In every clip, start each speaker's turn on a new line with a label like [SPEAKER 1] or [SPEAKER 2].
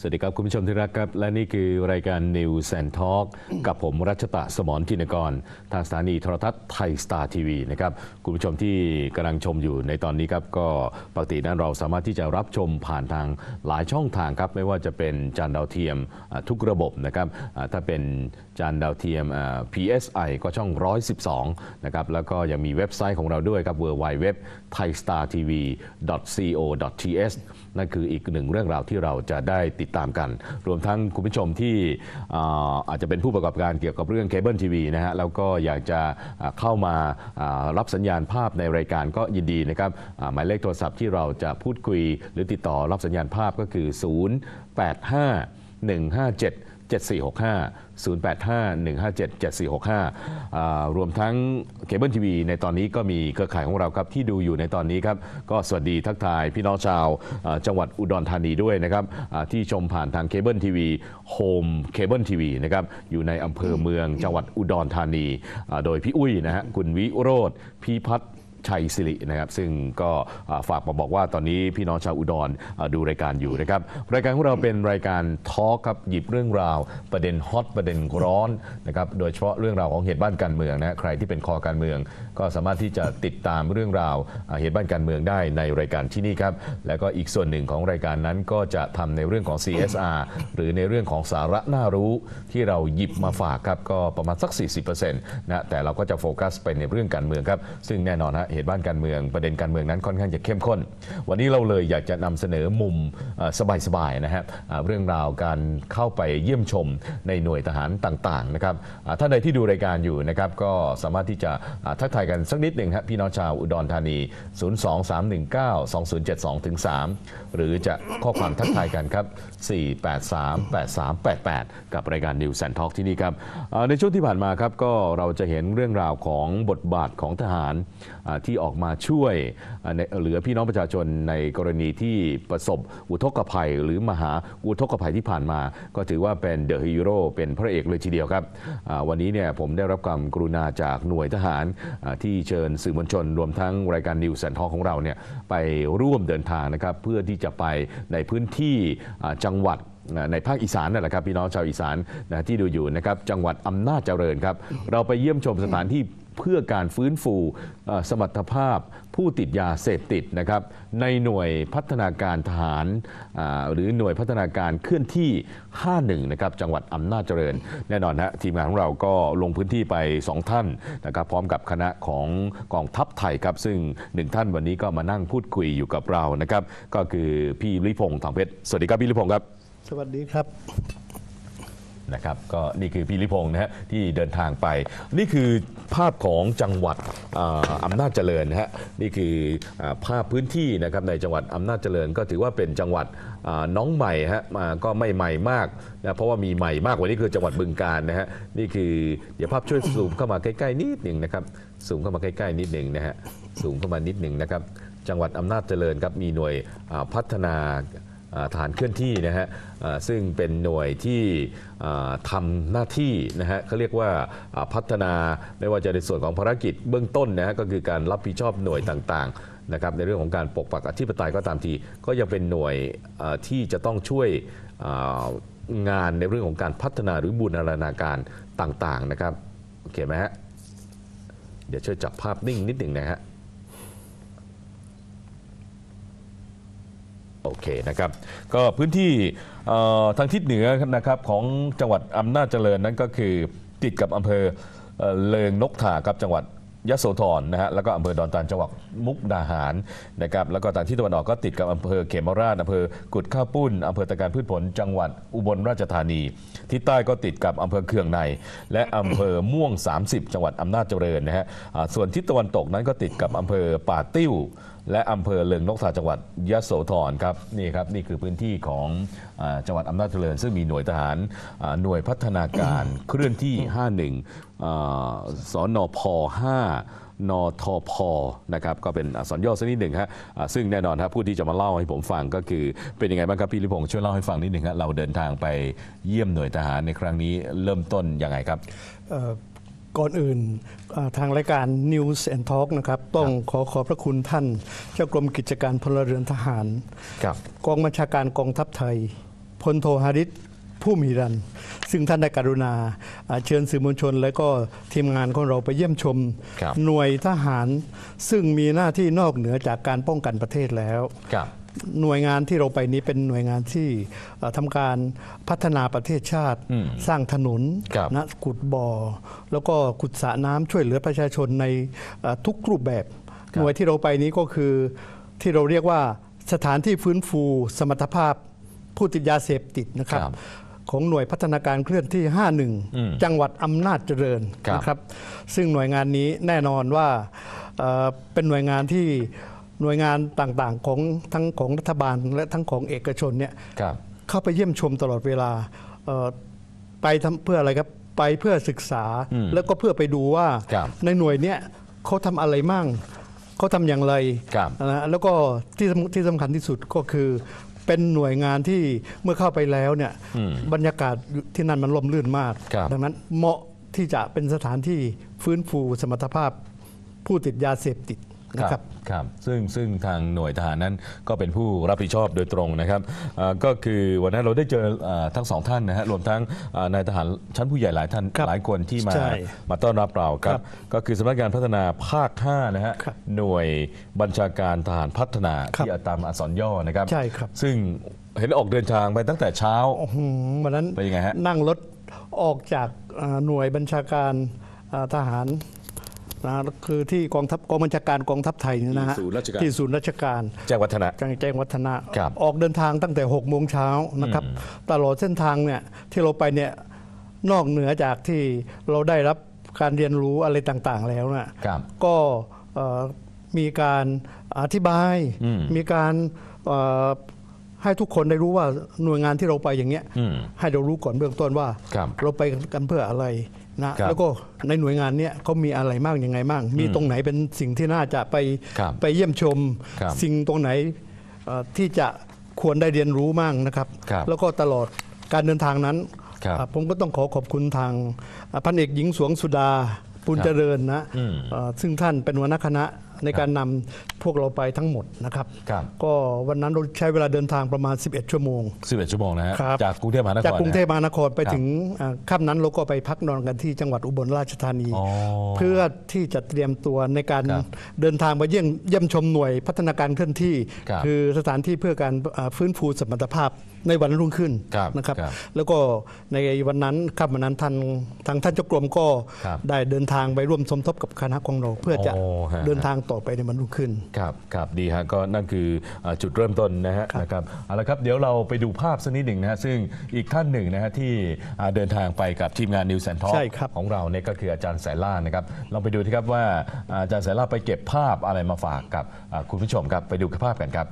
[SPEAKER 1] สวัสดีครับ คุณผู้ชมที่รักครับ และนี่คือรายการ News and Talk กับผมรัชตะสมรทินกร ทางสถานีโทรทัศน์ไทยสตาร์ทีวีนะครับ คุณผู้ชมที่กำลังชมอยู่ในตอนนี้ครับ ก็ปกตินั้นเราสามารถที่จะรับชมผ่านทางหลายช่องทางครับ ไม่ว่าจะเป็นจานดาวเทียมทุกระบบนะครับถ้าเป็นจานดาวเทียม PSI ก็ช่อง 112 นะครับ แล้วก็ยังมีเว็บไซต์ของเราด้วยครับ w นั่นคืออีกหนึ่งเรื่องราวที่เราจะได้ติดตามกัน รวมทั้งคุณผู้ชมที่อาจจะเป็นผู้ประกอบการเกี่ยวกับเรื่องเคเบิลทีวีนะฮะแล้วก็อยากจะเข้ามาารับสัญญาณภาพในรายการก็ยินดีนะครับหมายเลขโทรศัพท์ที่เราจะพูดคุย หรือติดต่อรับสัญญาณภาพก็คือ 085 157 7465 085 157 7465อ่ารวมทั้งเคเบิลทีวีในตอนนี้ก็มีเครือข่ายของเราครับที่ดูอยู่ในตอนนี้ครับ ก็สวัสดีทักทายพี่น้องชาวจังหวัดอุดรธานีด้วยนะครับที่ชมผ่านทางเคเบิลทีวีโฮมเคเบิลทีวีนะครับอยู่ในอำเภอเมืองจังหวัดอุดรธานี โดยพี่อุ้ยนะฮะคุณวิโรธพี่พัฒ ชัยสิรินะครับซึ่งก็ฝากมาบอกว่าตอนนี้พี่น้องชาวอุดรดูรายการอยู่นะครับรายการของเราเป็นรายการทอล์กครับหยิบเรื่องราว ประเด็นฮอตประเด็นร้อนนะครับโดยเฉพาะเรื่องราวของเหตุบ้านการเมืองนะใครที่เป็นคอการเมือง ก็สามารถที่จะติดตามเรื่องราวเหตุบ้านการเมืองได้ในรายการที่นี่ครับแล้วก็อีกส่วนหนึ่งของรายการนั้นก็จะทำในเรื่องของ CSR หรือในเรื่องของสาระน่ารู้ที่เราหยิบมาฝากครับก็ประมาณสัก 40%นะแต่เราก็จะโฟกัสไปในเรื่องการเมืองครับซึ่งแน่นอนฮะเหตุบ้านการเมืองประเด็นการเมืองนั้นค่อนข้างจะเข้มข้น วันนี้เราเลยอยากจะนำเสนอมุมสบายๆนะฮะเรื่องราวการเข้าไปเยี่ยมชมในหน่วยทหารต่างๆนะครับท่านใดที่ดูรายการอยู่นะครับก็สามารถที่จะทักทายกันสักนิดหนึ่งครับพี่น้องชาวอุดรธานี 023192072ถึง3หรือจะข้อความทักทายกันครับ 4838388 กับรายการ News a n Talk ที่นี่ครับในช่วงที่ผ่านมาครับก็เราจะเห็นเรื่องราวของบทบาทของทหารที่ออกมาช่วยเหลือพี่น้องประชาชนในกรณีที่ประสบอุทกภัย หรือมหาอุทกภัยที่ผ่านมา ก็ถือว่าเป็นเดอะฮีโร่เป็นพระเอกเลยทีเดียวครับ วันนี้เนี่ยผมได้รับความกรุณาจากหน่วยทหารที่เชิญสื่อมวลชน รวมทั้งรายการ News and Talk ของเราเนี่ยไปร่วมเดินทางนะครับเพื่อที่จะไปในพื้นที่จังหวัดในภาคอีสานนั่นแหละครับพี่น้องชาวอีสานนะที่ดูอยู่นะครับจังหวัดอำนาจเจริญครับ เราไปเยี่ยมชมสถานที่ เพื่อการฟื้นฟูสมรรถภาพผู้ติดยาเสพติดนะครับในหน่วยพัฒนาการทหาร หรือหน่วยพัฒนาการเคลื่อนที่ 51 นะครับจังหวัดอำนาจเจริญ แน่นอนฮะทีมงานของเราก็ลงพื้นที่ไป 2 ท่านนะครับพร้อมกับคณะของกองทัพไทยครับ ซึ่งหนึ่งท่านวันนี้ก็มานั่งพูดคุยอยู่กับเรานะครับก็คือพี่ลิพงษ์ทองเพชรสวัสดีครับพี่ลิพงษ์ครับ
[SPEAKER 2] สวัสดีครับ
[SPEAKER 1] นะครับก็นี่คือพี่ลิพงษ์นะฮะที่เดินทางไป นี่คือภาพของจังหวัดอ่าอำนาจเจริญนะฮะนี่คืออาภาพพื้นที่นะครับในจังหวัดอำนาจเจริญ ก็ถือว่าเป็นจังหวัดอ่าน้องใหม่ฮะมาก็ไม่ใหม่มากนะเพราะว่ามีใหม่มากกว่านี้คือจังหวัดบึงกาฬนะฮะนี่คือเดี๋ยวภาพช่วยซูมเข้ามาใกล้ๆนิดหนึ่งนะครับซูมเข้ามาใกล้ๆนิดหนึ่งนะฮะซูมเข้ามานิดหนึ่งนะครับจังหวัดอำนาจเจริญครับมีหน่วยอ่าพัฒนา ฐานเคลื่อนที่นะฮะซึ่งเป็นหน่วยที่อ่าทำหน้าที่นะฮะเขาเรียกว่าพัฒนาไม่ว่าจะในส่วนของภารกิจเบื้องต้นนะฮะก็คือการรับผิดชอบหน่วยต่างๆนะครับในเรื่องของการปกปักอธิปไตยก็ตามที ก็ยังเป็นหน่วยที่จะต้องช่วยงานในเรื่องของการพัฒนาหรือบูรณาการต่างๆนะครับโอเคไหมฮะเดี๋ยวช่วยจับภาพนิ่งนิดหนึ่งนะฮะ โอเคนะครับก็พื้นที่ทางทิศเหนือนะครับของจังหวัดอำนาจเจริญนั้นก็คือติดกับอำเภอเลิงนกถาครับจังหวัดยโสธรนะฮะแล้วก็อำเภอดอนตานจังหวัดมุกดาหารนะครับแล้วก็ทางที่ตะวันออกก็ติดกับอำเภอเขมราชอำเภอกุดข้าวปุ้นอำเภอตะการพืชผลจังหวัดอุบลราชธานีที่ใต้ก็ติดกับอำเภอเคืองใน และอำเภอม่วง 30 จังหวัดอำนาจเจริญนะฮะส่วนทิศตะวันตกนั้นก็ติดกับอำเภอป่าติ้ว และอำเภอเลิงนกทาจังหวัดยะโสธรครับนี่ครับนี่คือพื้นที่ของอาจังหวัดอำนาจเจริญ ซึ่งมีหน่วยทหารอ่าหน่วยพัฒนาการ เคลื่อนที่ 51อ่าสนพ5นทพนะครับก็เป็นอักษรย่อสักนิดหนึ่งฮะอ่าซึ่งแน่นอนครับผู้ที่จะมาเล่าให้ผมฟังก็คือเป็นยังไงบ้างครับพี่ลิพงษ์ช่วยเล่าให้ฟังนิดหนึ่งครับเราเดินทางไปเยี่ยมหน่วยทหารในครั้งนี้เริ่มต้นยังไงครับ
[SPEAKER 2] เอ่อ ก่อนอื่นอ่าทางรายการ News and Talk นะครับต้องขอขอบพระคุณท่าน เจ้ากรมกิจการพลเรือนทหาร
[SPEAKER 1] ครับ
[SPEAKER 2] กองบัญชาการกองทัพไทยพพลโทหาริศผู้มีรัน ซึ่งท่านได้กรุณาอ่าเชิญสื่อมวลชน และก็ทีมงานของเราไปเยี่ยมชม
[SPEAKER 1] ครับ
[SPEAKER 2] หน่วยทหาร ซึ่งมีหน้าที่นอกเหนือจากการป้องกันประเทศแล้ว
[SPEAKER 1] ครับ
[SPEAKER 2] หน่วยงานที่เราไปนี้เป็นหน่วยงานที่เอ่อทำการพัฒนาประเทศชาติ
[SPEAKER 1] อืม
[SPEAKER 2] สร้างถนน
[SPEAKER 1] ครับ
[SPEAKER 2] นะขุดบ่อ แล้วก็ขุดสระน้ำช่วยเหลือประชาชนในเอ่อทุกรูปแบบ หน่วยที่เราไปนี้ก็คือที่เราเรียกว่าสถานที่ฟื้นฟูสมรรถภาพผู้ติดยาเสพติดนะครับ
[SPEAKER 1] ครับ
[SPEAKER 2] ของหน่วยพัฒนาการเคลื่อนที่
[SPEAKER 1] อืม
[SPEAKER 2] 51 จังหวัดอำนาจเจริญ
[SPEAKER 1] ครับ
[SPEAKER 2] นะครับ ซึ่งหน่วยงานนี้แน่นอนว่าเอ่อเป็นหน่วยงานที่ หน่วยงานต่างๆของทั้งของรัฐบาลและทั้งของเอกชนเนี่ย
[SPEAKER 1] ครับ
[SPEAKER 2] เข้าไปเยี่ยมชมตลอดเวลาเอ่อไปทำเพื่ออะไรครับไปเพื่อศึกษา
[SPEAKER 1] อืม
[SPEAKER 2] แล้วก็เพื่อไปดูว่า
[SPEAKER 1] ครับ
[SPEAKER 2] ในหน่วยเนี้ยเขาทำอะไรมั่งเขาทำอย่างไร
[SPEAKER 1] ครับ
[SPEAKER 2] นะแล้วก็ที่สำที่สำคัญที่สุดก็คือเป็นหน่วยงานที่เมื่อเข้าไปแล้วเนี่ย
[SPEAKER 1] อืม
[SPEAKER 2] บรรยากาศที่นั่นมันร่มรื่นมาก
[SPEAKER 1] ครับ
[SPEAKER 2] ดังนั้นเหมาะที่จะเป็นสถานที่ฟื้นฟูสมรรถภาพผู้ติดยาเสพติด นะครับ
[SPEAKER 1] ครับซึ่งซึ่งทางหน่วยทหารนั้นก็เป็นผู้รับผิดชอบโดยตรงนะครับอ่าก็คือวันนั้นเราได้เจออ่าทั้งสองท่านนะฮะรวมทั้งอ่านายทหารชั้นผู้ใหญ่หลายท่าน
[SPEAKER 2] ครับ
[SPEAKER 1] หลายคนที่มา
[SPEAKER 2] ใช่
[SPEAKER 1] มาต้อนรับเราครั
[SPEAKER 2] ครับบ
[SPEAKER 1] ก็คือสำนักงานพัฒนาภาค5นะฮะ
[SPEAKER 2] ครับ
[SPEAKER 1] หน่วยบัญชาการทหารพัฒนา
[SPEAKER 2] ครับ
[SPEAKER 1] ที่ตามอักษรย่อนะครับ
[SPEAKER 2] ใช่ครับ
[SPEAKER 1] ซึ่งเห็นออกเดินทางไปตั้งแต่เช้า
[SPEAKER 2] อื้อหือวันนั้น
[SPEAKER 1] เป็นยังไงฮะ
[SPEAKER 2] นั่งรถออกจากอ่าหน่วยบัญชาการอ่าทหาร นะคือที่กองทัพกองบัญชาการกองทัพไทยเนี่ยนะฮะ
[SPEAKER 1] ที่ศูนย์ราชการ
[SPEAKER 2] ที่ศูนย์ราชการ
[SPEAKER 1] แจ้งวัฒนะ
[SPEAKER 2] จังแจ้งวัฒนะ ครับออกเดินทางตั้งแต่6กโมงเช้านะครับ ตลอดเส้นทางเนี่ยที่เราไปเนี่ยนอกเหนือจากที่เราได้รับการเรียนรู้อะไรต่างๆแล้วนะครับ ก็เอ่อมีการอธิบาย
[SPEAKER 1] อืม
[SPEAKER 2] มีการเอ่อให้ทุกคนได้รู้ว่าหน่วยงานที่เราไปอย่างเงี้ย
[SPEAKER 1] อืม
[SPEAKER 2] ให้เรารู้ก่อนเบื้องต้นว่า
[SPEAKER 1] ครับ
[SPEAKER 2] เราไปกันเพื่ออะไร นะครับแล้วก็ในหน่วยงานเนี้ยเขามีอะไรมากยังไงบ้างมีตรงไหนเป็นสิ่งที่น่าจะไป
[SPEAKER 1] ครับ
[SPEAKER 2] ไปเยี่ยมชม
[SPEAKER 1] ครับ
[SPEAKER 2] สิ่งตรงไหนเอ่อที่จะควรได้เรียนรู้มั่งนะครับ
[SPEAKER 1] ครับ
[SPEAKER 2] แล้วก็ตลอดการเดินทางนั้น
[SPEAKER 1] ครับ
[SPEAKER 2] อะผมก็ต้องขอขอบคุณทางอะพันเอกหญิงสวงสุดาปุญเจริญนะ
[SPEAKER 1] อืม
[SPEAKER 2] เอ่อซึ่งท่านเป็นหัวหน้าคณะ ในการนำพวกเราไปทั้งหมดนะครับ
[SPEAKER 1] ครับ
[SPEAKER 2] ก็วันนั้นเราใช้เวลาเดินทางประมาณ 11 ชั่วโมง
[SPEAKER 1] 11ชั่วโมงนะฮะ
[SPEAKER 2] ครับ
[SPEAKER 1] จากกรุงเทพมหานคร
[SPEAKER 2] จากกรุงเทพ
[SPEAKER 1] นะ
[SPEAKER 2] มหานครไป
[SPEAKER 1] ครับ
[SPEAKER 2] ถึงอ่าค่ำนั้นเราก็ไปพักนอนกันที่จังหวัดอุบลราชธานี
[SPEAKER 1] อ๋อ
[SPEAKER 2] เพื่อที่จะเตรียมตัวในการ
[SPEAKER 1] ครับ
[SPEAKER 2] เดินทางไปเยี่ยมเยี่ยมชมหน่วยพัฒนาการเคลื่อนที่
[SPEAKER 1] ครับ
[SPEAKER 2] อสถานที่เพื่อการอ่าฟื้นฟูสมรรถภาพในวันรุ่งขึ้น
[SPEAKER 1] ครับ
[SPEAKER 2] นะครับ
[SPEAKER 1] ครับ
[SPEAKER 2] แล้วก็ในวันนั้นค่ำวันนั้นท่านทางท่านเจ้ากรมก็
[SPEAKER 1] ครับ
[SPEAKER 2] ได้เดินทางไปร่วมสมทบกับคณะของเรา เพื่อจะ
[SPEAKER 1] โอ้ฮะ
[SPEAKER 2] เดินทางต่อไปในวันรุ่งขึ้น
[SPEAKER 1] ครับครับดีฮะก็นั่นคืออ่าจุดเริ่มต้นนะฮะนะครับเอาละครับเดี๋ยวเราไปดูภาพสักนิดหนึ่งนะฮะซึ่งอีกท่านหนึ่งนะฮะที่อ่าเดินทางไปกับทีมงานนิวแ n นทอ
[SPEAKER 2] ใช่ครับ
[SPEAKER 1] ของเราเนี่ยก็คืออาจารย์แสนล่านะครับลองไปดูที่ครับว่าอาจารย์แสนล่าไปเก็บภาพอะไรมาฝากกับอ่าคุณผู้ชมครับไปดูภาพกันครับ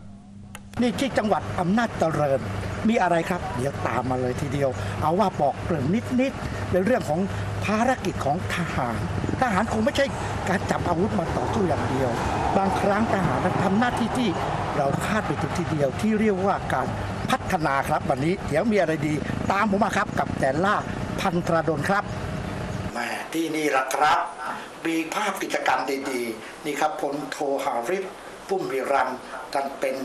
[SPEAKER 3] นี่ที่จังหวัดอำนาจเจริญ มีอะไรครับ เดี๋ยวตามมาเลยทีเดียว เอาว่าบอกเกริ่นนิดๆในเรื่องของภารกิจของทหาร ทหารคงไม่ใช่การจับอาวุธมาต่อสู้อย่างเดียว บางครั้งทหารมันทำหน้าที่ที่เราคาดไปถึงทีเดียวที่เรียกว่าการพัฒนาครับวันนี้เดี๋ยวมีอะไรดี ตามผมมาครับกับแต่ล่าพันตราดลครับแม่ที่นี่ละครับ มีภาพกิจกรรมดีๆ นี่ครับพลโทหาริศพุ่มวิรันท่านเป็น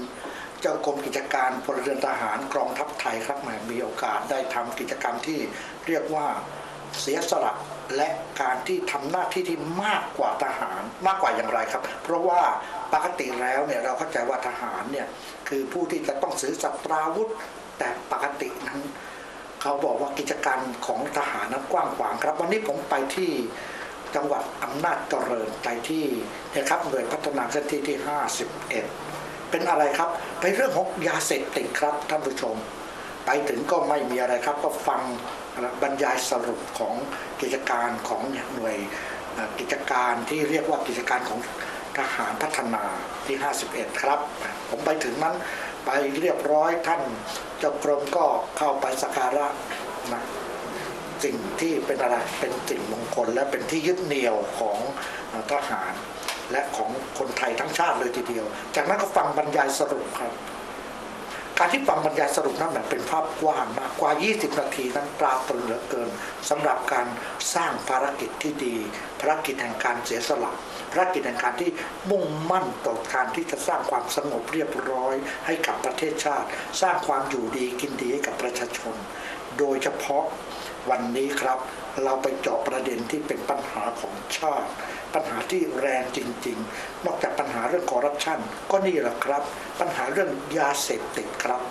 [SPEAKER 3] เจ้ากรมกิจการพลเรือนทหารกองทัพไทยครับแหมมีโอกาสได้ทำกิจกรรมที่เรียกว่าเสียสละ และการที่ทำหน้าที่ที่มากกว่าทหารมากกว่าอย่างไรครับ เพราะว่าปกติแล้วเนี่ยเราเข้าใจว่าทหารเนี่ยคือผู้ที่จะต้องซื้อสัตราวุธ แต่ปกตินั้น เขาบอกว่ากิจการของทหารนั้นกว้างขวางครับ วันนี้ผมไปที่จังหวัดอำนาจเจริญไปที่นี่ยครับหน่วยพัฒนาเคลื่อนที่ที่ 51 เป็นอะไรครับไปเรื่องของยาเสพติดครับท่านผู้ชม ไปถึงก็ไม่มีอะไรครับ ก็ฟังบรรยายสรุปของกิจการของหน่วยกิจการที่เรียกว่ากิจการของทหารพัฒนาที่ 51 ครับ ผมไปถึงนั้นไปเรียบร้อยท่านเจ้ากรมก็เข้าไปสักการะนะสิ่งที่เป็นอะไรเป็นสิ่งมงคลและเป็นที่ยึดเหนี่ยวของทหาร และของคนไทยทั้งชาติเลยทีเดียว จากนั้นก็ฟังบรรยายสรุปครับ การที่ฟังบรรยายสรุปนั้นแบบเป็นภาพกว้างมากกว่า 20 นาทีนั้นปราตรึงเหลือเกินสำหรับการสร้างภารกิจที่ดี ภารกิจแห่งการเสียสละภารกิจแห่งการที่มุ่งมั่นต่อการที่จะสร้างความสงบเรียบร้อยให้กับประเทศชาติ สร้างความอยู่ดีกินดีให้กับประชาชน โดยเฉพาะ วันนี้ครับ เราไปเจาะประเด็นที่เป็นปัญหาของชาติ ปัญหาที่แรงจริง ๆ นอกจากปัญหาเรื่องคอร์รัปชันก็นี่แหละครับ ปัญหาเรื่องยาเสพติดครับ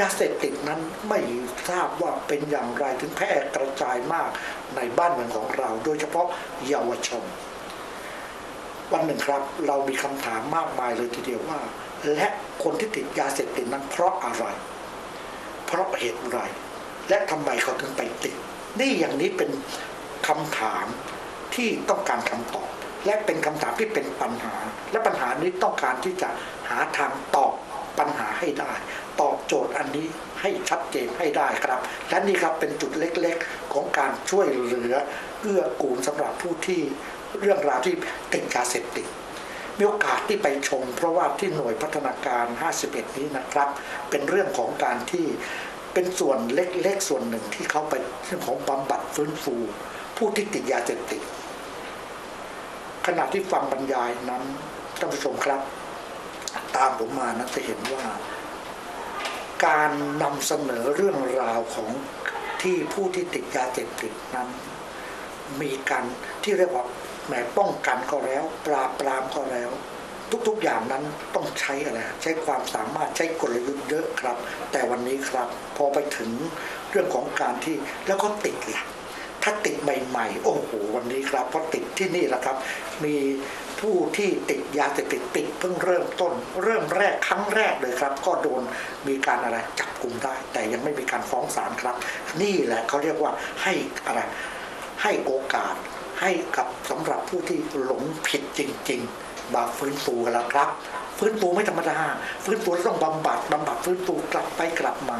[SPEAKER 3] ยาเสพติดนั้นไม่ทราบว่าเป็นอย่างไรถึงแพร่กระจายมากในบ้านเมืองของเรา โดยเฉพาะเยาวชน วันหนึ่งครับ เรามีคำถามมากมายเลยทีเดียวว่า และคนที่ติดยาเสพติดนั้นเพราะอะไร เพราะเหตุไร และทำไมเขาถึงไปติด นี่อย่างนี้เป็นคำถามที่ต้องการคำตอบ และเป็นคำถามที่เป็นปัญหา และปัญหานี้ต้องการที่จะหาทางตอบปัญหาให้ได้ ตอบโจทย์อันนี้ให้ชัดเจนให้ได้ครับ และนี่ครับเป็นจุดเล็กๆ ของการช่วยเหลือเอื้อกูลสำหรับผู้ที่เรื่องราวที่ติดยาเสพติดมีโอกาสที่ไปชม เพราะว่าที่หน่วยพัฒนาการ 51 นี้นะครับ เป็นเรื่องของการที่ เป็นส่วนเล็กๆส่วนหนึ่งที่เขาไปเรื่องของบำบัดฟื้นฟู ผู้ที่ติดยาเสพติดขณะที่ฟังบรรยายนั้นท่านผู้ชมครับ ตามผมมานะจะเห็นว่า การนำเสนอเรื่องราวของที่ผู้ที่ติดยาเสพติดนั้น มีการที่เรียกว่าแหมป้องกันก็แล้ว ปราบปรามก็แล้ว ทุกๆอย่างนั้นต้องใช้อะไรใช้ความสามารถใช้กลยุทธ์เยอะครับ แต่วันนี้ครับ พอไปถึงเรื่องของการที่แล้วก็ติดล่ะถ้าติดใหม่ๆ โอ้โหวันนี้ครับพอติดที่นี่แหละครับ มีผู้ที่ติดยาเสพติดติดเพิ่งเริ่มต้น เริ่มแรกครั้งแรกเลยครับ ก็โดนมีการอะไรจับกลุ่มได้ แต่ยังไม่มีการฟ้องศาลครับ นี่แหละเขาเรียกว่าให้อะไรให้โอกาสให้กับสำหรับผู้ที่หลงผิดจริง ๆ มาฟื้นฟูกันแล้วครับ ฟื้นฟูไม่ธรรมดา ฟื้นฟูต้องบำบัดบำบัดฟื้นฟูกลับไปกลับมา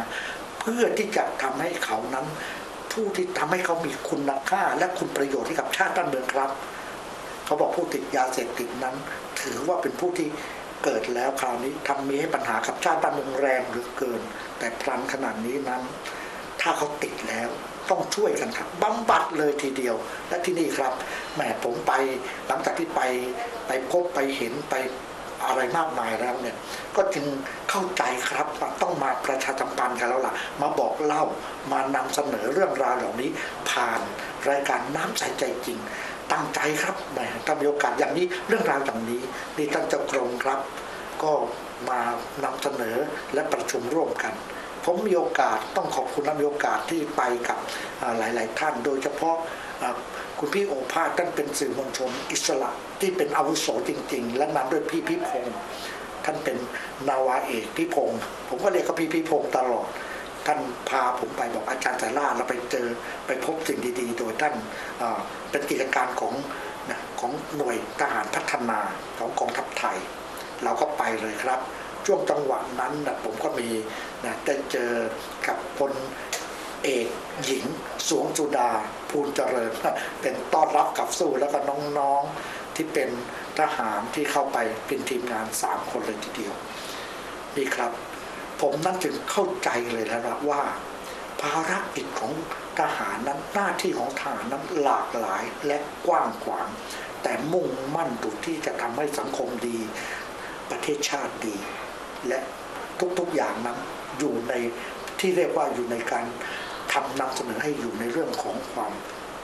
[SPEAKER 3] เพื่อที่จะทำให้เขานั้น ผู้ที่ทำให้เขามีคุณค่า และคุณประโยชน์ให้กับชาติบ้านเมืองครับ เขาบอกผู้ติดยาเสพติดนั้น ถือว่าเป็นผู้ที่เกิดแล้วคราวนี้ทำมีให้ปัญหากับชาติบ้านเมืองแรงเหลือเกิน แต่พลันขนาดนี้นั้น ถ้าเขาติดแล้ว ต้องช่วยกันครับบำบัดเลยทีเดียว และที่นี่ครับแหมผมไปหลังจากที่ไปไปพบไปเห็นไปอะไรมากมายแล้วเนี่ยก็จึงเข้าใจครับว่าต้องมาประชาสัมพันธ์กันแล้วล่ะ มาบอกเล่ามานำเสนอเรื่องราวเหล่านี้ ผ่านรายการน้ำใสใจจริง ตั้งใจครับแหมถ้ามีโอกาสอย่างนี้เรื่องราวอย่างนี้นี่ท่านเจ้ากรมครับ ก็มานำเสนอและประชุมร่วมกัน ผมมีโอกาสต้องขอบคุณและมีโอกาสที่ไปกับหลาย ๆ ท่าน โดยเฉพาะคุณพี่โอภาสท่านเป็นสื่อมวลชนอิสระที่เป็นอาวุโสจริง ๆ และนำด้วยพี่พิพงศ์ท่านเป็นนาวาเอกพิพงศ์ผมก็เรียกเขาพี่พิพงศ์ตลอดท่านพาผมไปบอกอาจารย์สายล่าเราไปเจอไปพบสิ่งดีๆ โดยท่านเป็นกิจการของของหน่วยทหารพัฒนาของกองทัพไทย เราก็ไปเลยครับ ช่วงจังหวะนั้นนะผมก็มีนะได้เจอกับพลเอกหญิง สวงสุดา ภูลเจริญ เป็นต้อนรับกับสู้แล้วก็น้องๆที่เป็นทหารที่เข้าไปเป็นทีมงานสามคนเลยทีเดียว นี่ครับ ผมนั่นจึงเข้าใจเลยแล้วนะว่า ภารกิจของทหารนั้นหน้าที่ของทหารนั้นหลากหลายและกว้างขวาง แต่มุ่งมั่นดูที่จะทำให้สังคมดี ประเทศชาติดี และทุกๆอย่างนั้นอยู่ในที่เรียกว่าอยู่ในการทำนำเสนอให้อยู่ในเรื่องของความ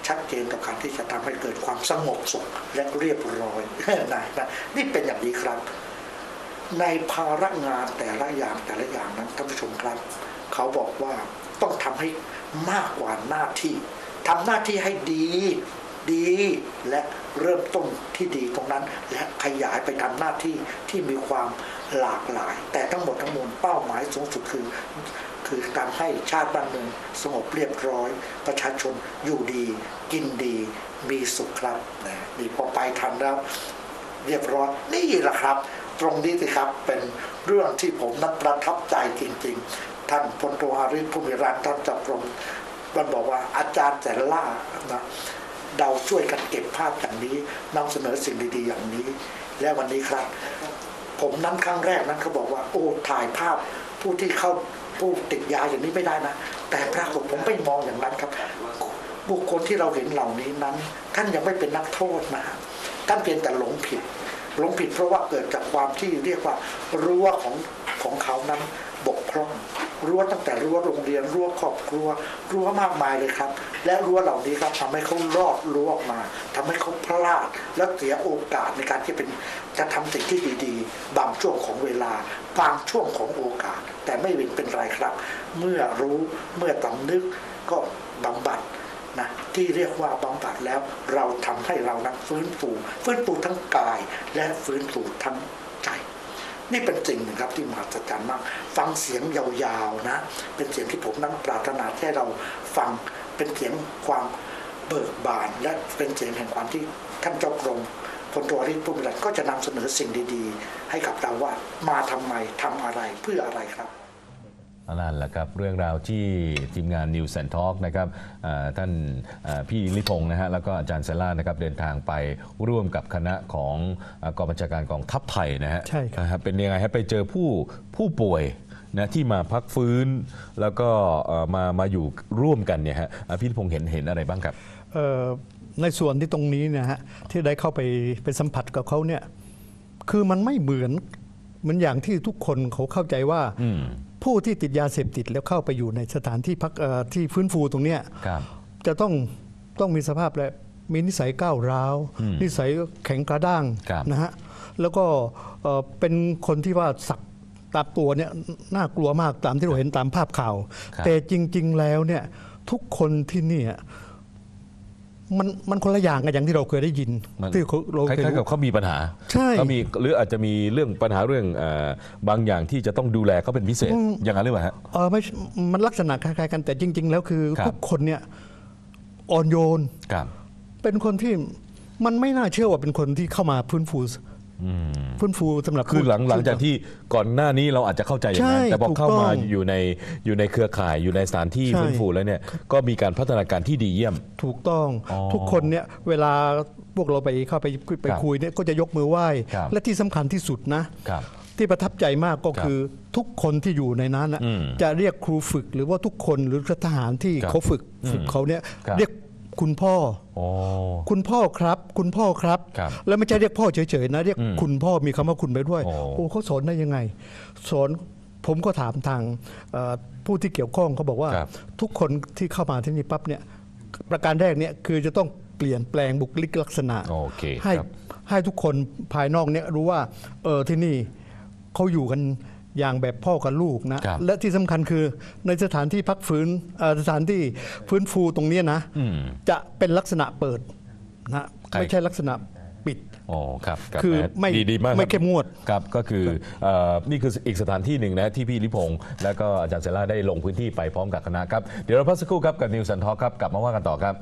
[SPEAKER 3] ชัดเจนต่อการที่จะทำให้เกิดความสงบสุขและเรียบร้อยนะนะนี่เป็นอย่างนี้ครับ ในภาระงานแต่ละอย่างแต่ละอย่างนั้นท่านผู้ชมครับ เขาบอกว่าต้องทำให้มากกว่าหน้าที่ทำหน้าที่ให้ดี ดีและเริ่มต้นที่ดีตรงนั้น และขยายไปทำหน้าที่ที่มีความหลากหลาย แต่ทั้งหมดทั้งมวลเป้าหมายสูงสุดคือ คือการให้ชาติบ้านเมืองสงบเรียบร้อย ประชาชนอยู่ดี กินดีมีสุขครับนะนี่พอไปทันแล้วเรียบร้อยนี่แหละครับ ตรงนี้สิครับเป็นเรื่องที่ผมนั้นประทับใจจริง ๆ ท่านพลโทหาริศผู้มีรันท่านจับกรมมันบอกว่าอาจารย์แต่ล่านะ เราช่วยกันเก็บภาพอย่างนี้นำเสนอสิ่งดีๆอย่างนี้ และวันนี้ครับ ผมนั้นครั้งแรกนั้นเขาบอกว่า โอ้ถ่ายภาพผู้ที่เข้าผู้ติดยาอย่างนี้ไม่ได้นะ แต่ปรากฏผมไม่มองอย่างนั้นครับ บุคคลที่เราเห็นเหล่านี้นั้น ท่านยังไม่เป็นนักโทษนะท่านเพียงแต่หลงผิดหลงผิดเพราะว่าเกิดจากความที่เรียกว่ารั้วของของเขานั้นบกพร่อง รั้วตั้งแต่รั้วโรงเรียนรั้วครอบครัวรั้วมากมายเลยครับ และรั้วเหล่านี้ครับทำให้เขารอดรั้วออกมาทำให้เขาพลาดและเสียโอกาสในการที่เป็นจะทำสิ่งที่ดีๆ บางช่วงของเวลา บางช่วงของโอกาส แต่ไม่เป็นเป็นไรครับ เมื่อรู้เมื่อตำนึกก็บำบัดนะที่เรียกว่าบำบัดแล้วเราทำให้เรานั้นฟื้นฟูฟื้นฟูทั้งกายและฟื้นฟูทั้ง นี่เป็นสิ่งหนึ่งครับที่มหัศจรรย์มาก ฟังเสียงยาวๆนะ เป็นเสียงที่ผมนั้นปรารถนาให้เราฟังเป็นเสียงความเบิกบาน และเป็นเสียงแห่งความที่ท่านเจ้ากรมพลโทอริศพุ่มรัตน์ก็จะนำเสนอสิ่งดีๆ ให้กับเราว่ามาทำไมทำอะไรเพื่ออะไรครับ
[SPEAKER 1] นั่นแหละครับเรื่องราวที่ทีมงาน News and Talk นะครับเอ่อท่านเอ่อพี่ลิพงศ์นะฮะแล้วก็อาจารย์เซล่านะครับเดินทางไปร่วมกับคณะของเอ่อกองบัญชาการกองทัพไทยนะฮะ
[SPEAKER 2] ใช่ครับ
[SPEAKER 1] นะฮะเป็นยังไงฮะไปเจอผู้ผู้ป่วยนะที่มาพักฟื้นแล้วก็เอ่อมามาอยู่ร่วมกันเนี่ยฮะอะพี่ลิพงศ์เห็นเห็นอะไรบ้างครับ
[SPEAKER 2] เอ่อในส่วนที่ตรงนี้เนะฮะที่ได้เข้าไปไปสัมผัสกับเขาเนี่ยคือมันไม่เหมือนเหมือนอย่างที่ทุกคนเขาเข้าใจว่า
[SPEAKER 1] อืม
[SPEAKER 2] ผู้ที่ติดยาเสพติดแล้วเข้าไปอยู่ในสถานที่พักเอ่อที่ฟื้นฟูตรงเนี้ย
[SPEAKER 1] ครับ
[SPEAKER 2] จะต้องต้องมีสภาพและมีนิสัยก้าวร้าว นิสัยแข็งกระด้าง
[SPEAKER 1] ครับ
[SPEAKER 2] นะฮะแล้วก็เอ่อเป็นคนที่ว่าสักตามตัวเนี่ยน่ากลัวมากตามที่เราเห็นตามภาพข่าว
[SPEAKER 1] ครับ
[SPEAKER 2] แต่จริง ๆ แล้วเนี่ยทุกคนที่เนี่ย มันมันคนละอย่างกันอย่างที่เราเคยได้ยิน
[SPEAKER 1] มัน
[SPEAKER 2] ที่เรา
[SPEAKER 1] ค
[SPEAKER 2] เคย
[SPEAKER 1] ล้ายๆกับ
[SPEAKER 2] รู้
[SPEAKER 1] เขามีปัญหา
[SPEAKER 2] ใช่
[SPEAKER 1] เขามีหรืออาจจะมีเรื่องปัญหาเรื่องเอ่อบางอย่างที่จะต้องดูแลเขาเป็นพิเศษอย่างนั้นหรือเปล่าฮะ
[SPEAKER 2] เออไม่มันลักษณะคล้ายๆกันแต่จริง ๆ แล้วคือ
[SPEAKER 1] ครับ
[SPEAKER 2] ทุกคนเนี่ยอ่อนโยน
[SPEAKER 1] ครับ
[SPEAKER 2] เป็นคนที่มันไม่น่าเชื่อว่าเป็นคนที่เข้ามาฟื้นฟู ฟื้นฟูสำหรับ
[SPEAKER 1] คือหลัง
[SPEAKER 2] ผู้
[SPEAKER 1] หลังจากที่ก่อนหน้านี้เราอาจจะเข้าใจอย่างนั้น
[SPEAKER 2] ใช่
[SPEAKER 1] แต่พอเข้า
[SPEAKER 2] ถูกต้อง
[SPEAKER 1] มาอยู่ในอยู่ในเครือข่ายอยู่ในสถานที่
[SPEAKER 2] ใช่
[SPEAKER 1] ฟื้นฟูแล้วเนี่ยก็มีการพัฒนาการที่ดีเยี่ยม
[SPEAKER 2] ถูกต้อง
[SPEAKER 1] อ๋อ
[SPEAKER 2] ทุกคนเนี่ยเวลาพวกเราไปเข้าไปไป
[SPEAKER 1] ครับ
[SPEAKER 2] คุยเนี่ยก็จะยกมือไหว้
[SPEAKER 1] ครับ
[SPEAKER 2] และที่สำคัญที่สุดนะ
[SPEAKER 1] ครับ
[SPEAKER 2] ที่ประทับใจมากก็
[SPEAKER 1] ครับ
[SPEAKER 2] คือทุกคนที่อยู่ในนั้นนะ
[SPEAKER 1] อืม
[SPEAKER 2] จะเรียกครูฝึก หรือว่าทุกคนหรือทหารที่
[SPEAKER 1] ครับ
[SPEAKER 2] เขาฝึกฝึกเขาเนี่ย
[SPEAKER 1] ครับ
[SPEAKER 2] เรียก คุณพ่อ
[SPEAKER 1] โอ้
[SPEAKER 2] คุณพ่อครับ คุณพ่อครับ
[SPEAKER 1] ครับ
[SPEAKER 2] แล้วไม่ใช่เรียกพ่อเฉยๆนะเรียก
[SPEAKER 1] อืม
[SPEAKER 2] คุณพ่อมีคำว่าคุณไปด้วย
[SPEAKER 1] โอ้
[SPEAKER 2] โอ้เขาสอนได้ยังไง สอนผมก็ถามทางเอ่อผู้ที่เกี่ยวข้องเขาบอกว่า
[SPEAKER 1] ครับ
[SPEAKER 2] ทุกคนที่เข้ามาที่นี่ปั๊บเนี่ยประการแรกเนี่ยคือจะต้องเปลี่ยนแปลงบุคลิกลักษณะ
[SPEAKER 1] โอเค
[SPEAKER 2] ให้
[SPEAKER 1] ครับ
[SPEAKER 2] ให้ทุกคนภายนอกเนี่ยรู้ว่าเออที่นี่เขาอยู่กัน อย่างแบบพ่อกับลูกนะครับและที่สำคัญคือในสถานที่พักฟื้นเอ่อสถานที่ฟื้นฟูตรงเนี้ยนะ
[SPEAKER 1] อืม
[SPEAKER 2] จะเป็นลักษณะเปิดนะ
[SPEAKER 1] ใคร
[SPEAKER 2] ไม่ใช่ลักษณะปิด
[SPEAKER 1] โอ้ครับรับ
[SPEAKER 2] คือ
[SPEAKER 1] แห
[SPEAKER 2] ไม่
[SPEAKER 1] ดีดีมาก
[SPEAKER 2] ไม่
[SPEAKER 1] ครับ
[SPEAKER 2] เข้มงวด
[SPEAKER 1] ครับก็คือเอ่อนี่คืออีกสถานที่หนึ่งนะที่พี่ลิพงศ์และก็อาจารย์เซล่าได้ลงพื้นที่ไปพร้อมกับคณะครับ เดี๋ยวเราพักสักครู่ครับกับนิวสันทอครับกลับมาว่ากันต่อครับ